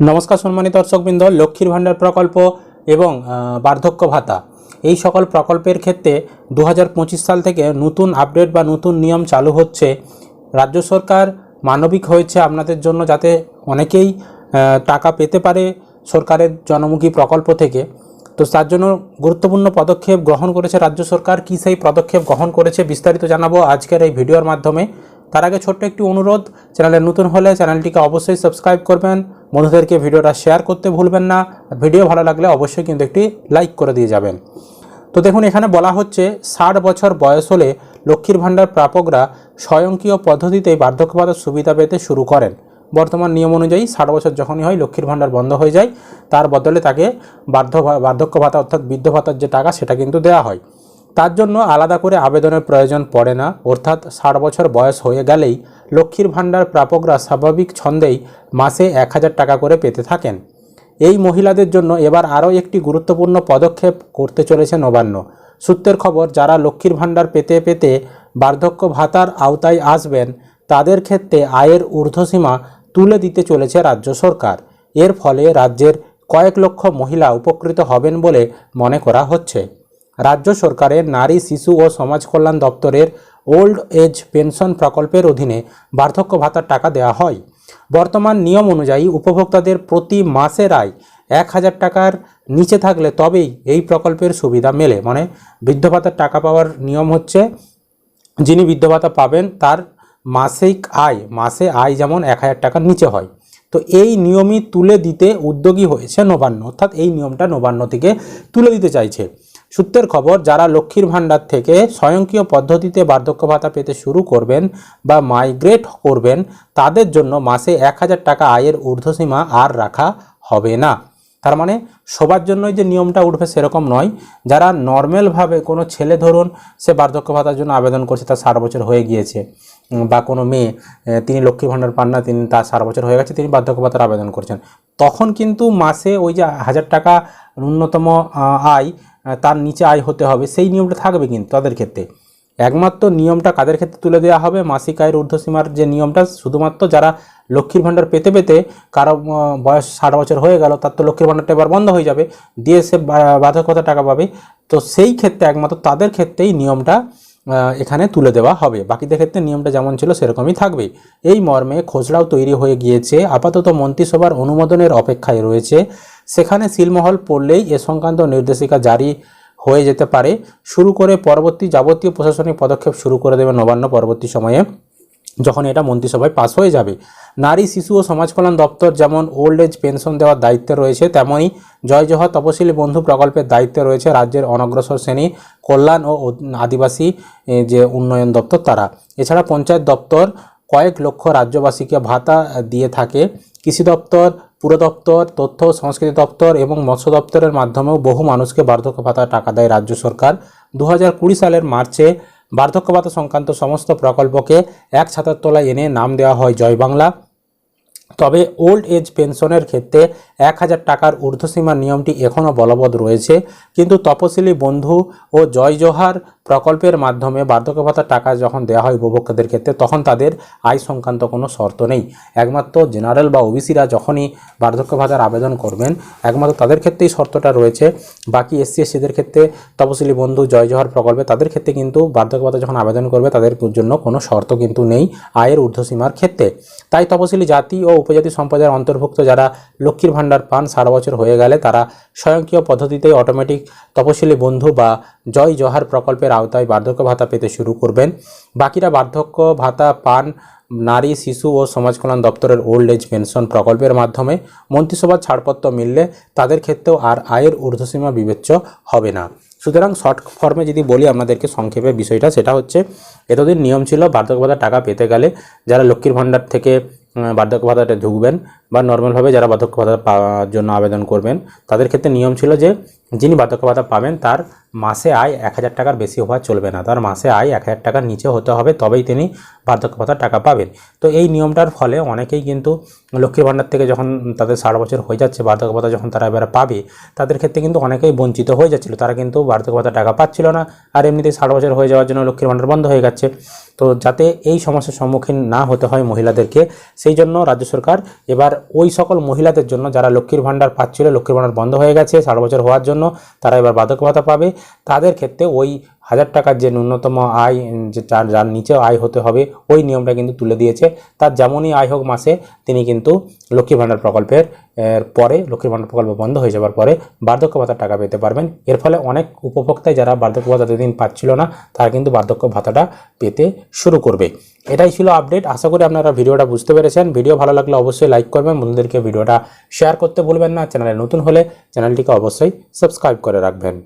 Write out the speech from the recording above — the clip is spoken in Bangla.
নমস্কার সম্মানিত দর্শকবৃন্দ, লক্ষ্মীর ভাণ্ডার প্রকল্প এবং বার্ধক্য ভাতা। এই সকল প্রকল্পের ক্ষেত্রে দু হাজার পঁচিশ সাল থেকে নতুন আপডেট বা নতুন নিয়ম চালু হচ্ছে। রাজ্য সরকার মানবিক হয়েছে আপনাদের জন্য যাতে অনেকেই টাকা পেতে পারে সরকারের জনমুখী প্রকল্প থেকে। তো তার জন্য গুরুত্বপূর্ণ পদক্ষেপ গ্রহণ করেছে রাজ্য সরকার। কী সেই পদক্ষেপ গ্রহণ করেছে বিস্তারিত জানাব আজকের এই ভিডিওর মাধ্যমে। তার আগে ছোট্ট একটি অনুরোধ, চ্যানেলে নতুন হলে চ্যানেলটিকে অবশ্যই সাবস্ক্রাইব করবেন। বন্ধুদেরকে ভিডিওটা শেয়ার করতে ভুলবেন না। ভিডিও ভালো লাগলে অবশ্যই কিন্তু একটি লাইক করে দিয়ে যাবেন। তো দেখুন, এখানে বলা হচ্ছে ষাট বছর বয়স হলে লক্ষ্মীর ভাণ্ডার প্রাপকরা স্বয়ংক্রিয় পদ্ধতিতে বার্ধক্য ভাতার সুবিধা পেতে শুরু করেন। বর্তমান নিয়ম অনুযায়ী ষাট বছর যখনই হয় লক্ষ্মীর ভাণ্ডার বন্ধ হয়ে যায়। তার বদলে তাকে বার্ধ বার্ধক্য ভাতা অর্থাৎ বৃদ্ধ ভাতার যে টাকা, সেটা কিন্তু দেওয়া হয়। তার জন্য আলাদা করে আবেদনের প্রয়োজন পড়ে না। অর্থাৎ ষাট বছর বয়স হয়ে গেলেই লক্ষ্মীর ভাণ্ডার প্রাপকরা স্বাভাবিক ছন্দেই মাসে এক হাজার টাকা করে পেতে থাকেন। এই মহিলাদের জন্য এবার আরও একটি গুরুত্বপূর্ণ পদক্ষেপ করতে চলেছে নবান্ন। সূত্রের খবর, যারা লক্ষ্মীর ভাণ্ডার পেতে পেতে বার্ধক্য ভাতার আওতায় আসবেন, তাদের ক্ষেত্রে আয়ের ঊর্ধ্বসীমা তুলে দিতে চলেছে রাজ্য সরকার। এর ফলে রাজ্যের কয়েক লক্ষ মহিলা উপকৃত হবেন বলে মনে করা হচ্ছে। রাজ্য সরকারের নারী, শিশু ও সমাজ কল্যাণ দপ্তরের ওল্ড এজ পেনশন প্রকল্পের অধীনে বার্ধক্য ভাতার টাকা দেওয়া হয়। বর্তমান নিয়ম অনুযায়ী উপভোক্তাদের প্রতি মাসের আয় এক হাজার টাকার নিচে থাকলে তবেই এই প্রকল্পের সুবিধা মেলে। মানে বৃদ্ধ ভাতার টাকা পাওয়ার নিয়ম হচ্ছে, যিনি বৃদ্ধ ভাতা পাবেন তার মাসিক আয়, মাসে আয় যেমন এক হাজার টাকার নিচে হয়। তো এই নিয়মই তুলে দিতে উদ্যোগী হয়েছে নবান্ন, অর্থাৎ এই নিয়মটা নবান্ন থেকে তুলে দিতে চাইছে। সূত্রের খবর, যারা লক্ষ্মীর ভাণ্ডার থেকে স্বয়ংক্রিয় পদ্ধতিতে বার্ধক্য ভাতা পেতে শুরু করবেন বা মাইগ্রেট করবেন, তাদের জন্য মাসে এক হাজার টাকা আয়ের ঊর্ধ্বসীমা আর রাখা হবে না। তার মানে সবার জন্যই যে নিয়মটা উঠবে সেরকম নয়। যারা নর্মালভাবে কোনো ছেলে ধরুন, সে বার্ধক্য ভাতার জন্য আবেদন করছে, তার ষাট বছর হয়ে গিয়েছে। বা কোনো মেয়ে তিনি লক্ষ্মী ভাণ্ডার পান না, তিনি তার ষাট বছর হয়ে গেছে, তিনি বার্ধক্য ভাতার আবেদন করছেন। তখন কিন্তু মাসে ওই যে হাজার টাকা ন্যূনতম আয় তার নিচে আয় হতে হবে, সেই নিয়মটা থাকবে কিন্তু তাদের ক্ষেত্রে। একমাত্র নিয়মটা কাদের ক্ষেত্রে তুলে দেওয়া হবে? মাসিক আয়ের ঊর্ধ্বসীমার যে নিয়মটা, শুধুমাত্র যারা লক্ষ্মীর ভাণ্ডার পেতে পেতে কারও বয়স ষাট বছর হয়ে গেল, তার তো লক্ষ্মীর ভাণ্ডারটা এবার বন্ধ হয়ে যাবে, দিয়ে সে বাধকতা টাকা পাবে। তো সেই ক্ষেত্রে একমাত্র তাদের ক্ষেত্রেই নিয়মটা এখানে তুলে দেওয়া হবে। বাকিদের ক্ষেত্রে নিয়মটা যেমন ছিল সেরকমই থাকবে। এই মর্মে খসড়াও তৈরি হয়ে গিয়েছে। আপাতত মন্ত্রিসভার অনুমোদনের অপেক্ষায় রয়েছে। সেখানে সিলমহল পড়লেই এ সংক্রান্ত নির্দেশিকা জারি হয়ে যেতে পারে। শুরু করে পরবর্তী যাবতীয় প্রশাসনিক পদক্ষেপ শুরু করে দেবে নবান্ন পরবর্তী সময়ে। যখন এটা মন্ত্রিসভায় পাস হয়ে যাবে। নারী, শিশু ও সমাজ কল্যাণ দপ্তর যেমন ওল্ড এজ পেনশন দেওয়ার দায়িত্বে রয়েছে তেমনই জয় জোহর তপশিলি বন্ধু প্রকল্পের দায়িত্বে রয়েছে রাজ্যের অনগ্রসর শ্রেণি, কল্যাণ ও আদিবাসী যে উন্নয়ন দপ্তর তারা। এছাড়া পঞ্চায়েত দপ্তর কয়েক লক্ষ রাজ্যবাসীকে ভাতা দিয়ে থাকে। কৃষি দপ্তর, পুর দপ্তর, তথ্য সংস্কৃতি দপ্তর এবং মৎস্য দপ্তরের মাধ্যমেও বহু মানুষকে বার্ধক্য ভাতা টাকা দেয় রাজ্য সরকার। দু সালের মার্চে বার্ধক্য ভাতা সংক্রান্ত সমস্ত প্রকল্পকে এক ছাতার তলায় এনে নাম দেওয়া হয় জয় বাংলা। তবে ওল্ড এজ পেনশনের ক্ষেত্রে এক হাজার টাকার ঊর্ধ্বসীমার নিয়মটি এখনও বলবৎ রয়েছে। কিন্তু তপশিলি বন্ধু ও জয় জোহার প্রকল্পের মাধ্যমে বার্ধক্য ভাতার টাকা যখন দেওয়া হয় উপভোক্তাদের ক্ষেত্রে, তখন তাদের আয় সংক্রান্ত কোনো শর্ত নেই। একমাত্র জেনারেল বা ওবিসিরা যখনই বার্ধক্য ভাতার আবেদন করবেন, একমাত্র তাদের ক্ষেত্রেই শর্তটা রয়েছে। বাকি এসসি, এসসিদের ক্ষেত্রে তপশিলি বন্ধু, জয় জোহার প্রকল্পে তাদের ক্ষেত্রে কিন্তু বার্ধক্য ভাতা যখন আবেদন করবে, তাদের জন্য কোনো শর্ত কিন্তু নেই আয়ের ঊর্ধ্বসীমার ক্ষেত্রে। তাই তপশিলি জাতি ও উপজাতি সম্প্রদায়ের অন্তর্ভুক্ত যারা লক্ষ্মীর ভাণ্ডার পান ষাট বছর হয়ে গেলে তারা স্বয়ংক্রিয় পদ্ধতিতেই অটোমেটিক তপশিলি বন্ধু বা জয় জোহার প্রকল্পের আওতায় বার্ধক্য ভাতা পেতে শুরু করবেন। বাকিরা বার্ধক্য ভাতা পান নারী, শিশু ও সমাজ কল্যাণ দপ্তরের ওল্ড এজ পেনশন প্রকল্পের মাধ্যমে। মন্ত্রিসভার ছাড়পত্র মিললে তাদের ক্ষেত্রেও আর আয়ের ঊর্ধ্বসীমা বিবেচ্য হবে না। সুতরাং শর্ট ফর্মে যদি বলি আপনাদেরকে সংক্ষেপে বিষয়টা, সেটা হচ্ছে, এতদিন নিয়ম ছিল বার্ধক্য ভাতা টাকা পেতে গেলে যারা লক্ষ্মীর ভাণ্ডার থেকে বার্ধক্য ভাতাটা ঢুকবেন। বা নর্মালভাবে যারা বার্ধক্য ভাতা পাওয়ার জন্য আবেদন করবেন, তাদের ক্ষেত্রে নিয়ম ছিল যে, যিনি বার্ধক্য ভাতা পাবেন তার মাসে আয় এক হাজার টাকার বেশি হওয়া চলবে না। তার মাসে আয় এক হাজার টাকার নিচে হতে হবে, তবেই তিনি বার্ধক্য ভাতার টাকা পাবেন। তো এই নিয়মটার ফলে অনেকেই কিন্তু লক্ষ্মীর ভাণ্ডার থেকে যখন তাদের ষাট বছর হয়ে যাচ্ছে বার্ধক্য ভাতা যখন তারা এবার পাবে, তাদের ক্ষেত্রে কিন্তু অনেকেই বঞ্চিত হয়ে যাচ্ছিল। তারা কিন্তু বার্ধক্য ভাতা টাকা পাচ্ছিল না আর এমনিতেই ষাট বছর হয়ে যাওয়ার জন্য লক্ষ্মীর ভাণ্ডার বন্ধ হয়ে যাচ্ছে তো যাতে এই সমস্যার সম্মুখীন না হতে হয় মহিলাদেরকে, সেই জন্য রাজ্য সরকার এবার ওই সকল মহিলাদের জন্য, যারা লক্ষ্মীর ভাণ্ডার পাচ্ছিল, লক্ষ্মীর ভাণ্ডার বন্ধ হয়ে গেছে সারা বছর হওয়ার জন্য, তারা এবার বার্ধক্য ভাতা পাবে। তাদের ক্ষেত্রে ওই হাজার টাকার যে ন্যূনতম আয় যে যার নিচে আয় হতে হবে, ওই নিয়মটা কিন্তু তুলে দিয়েছে। তার যেমনই আয় হোক মাসে, তিনি কিন্তু লক্ষ্মী ভাণ্ডার প্রকল্পের পরে লক্ষ্মীর ভাণ্ডার প্রকল্প বন্ধ হয়ে যাওয়ার পরে বার্ধক্য ভাতার টাকা পেতে পারবেন। এর ফলে অনেক উপভোক্তাই যারা বার্ধক্য ভাতা এতদিন পাচ্ছিল না, তারা কিন্তু বার্ধক্য ভাতাটা পেতে শুরু করবে। এটাই ছিল আপডেট। আশা করি আপনারা ভিডিওটা বুঝতে পেরেছেন। ভিডিও ভালো লাগলে অবশ্যই লাইক করবেন। বন্ধুদেরকে ভিডিওটা শেয়ার করতে ভুলবেন না। চ্যানেলে নতুন হলে চ্যানেলটিকে অবশ্যই সাবস্ক্রাইব করে রাখবেন।